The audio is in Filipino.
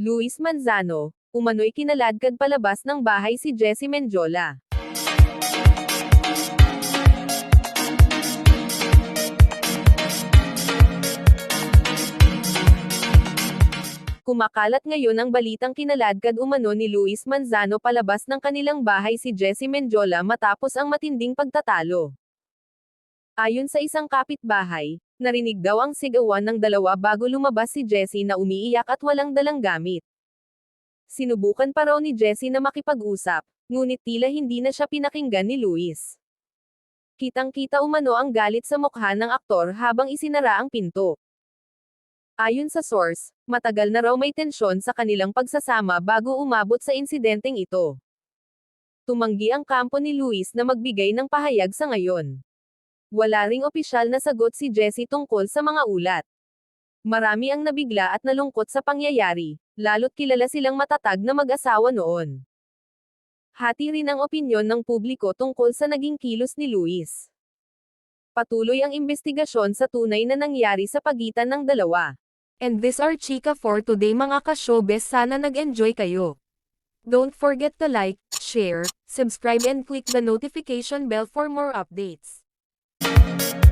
Luis Manzano, umano'y kinaladkad palabas ng bahay si Jessie Menjola. Kumakalat ngayon ang balitang kinaladkad umano ni Luis Manzano palabas ng kanilang bahay si Jessie Menjola matapos ang matinding pagtatalo. Ayon sa isang kapitbahay, narinig daw ang sigawan ng dalawa bago lumabas si Jessie na umiiyak at walang dalang gamit. Sinubukan pa raw ni Jessie na makipag-usap, ngunit tila hindi na siya pinakinggan ni Luis. Kitang-kita umano ang galit sa mukha ng aktor habang isinara ang pinto. Ayon sa source, matagal na raw may tensyon sa kanilang pagsasama bago umabot sa insidenteng ito. Tumanggi ang kampo ni Luis na magbigay ng pahayag sa ngayon. Wala ring opisyal na sagot si Jessie tungkol sa mga ulat. Marami ang nabigla at nalungkot sa pangyayari, lalo't kilala silang matatag na mag-asawa noon. Hati rin ang opinyon ng publiko tungkol sa naging kilos ni Luis. Patuloy ang investigasyon sa tunay na nangyari sa pagitan ng dalawa. And this are Chika for today mga ka-showbiz sana nag-enjoy kayo. Don't forget to like, share, subscribe and click the notification bell for more updates. Thank you.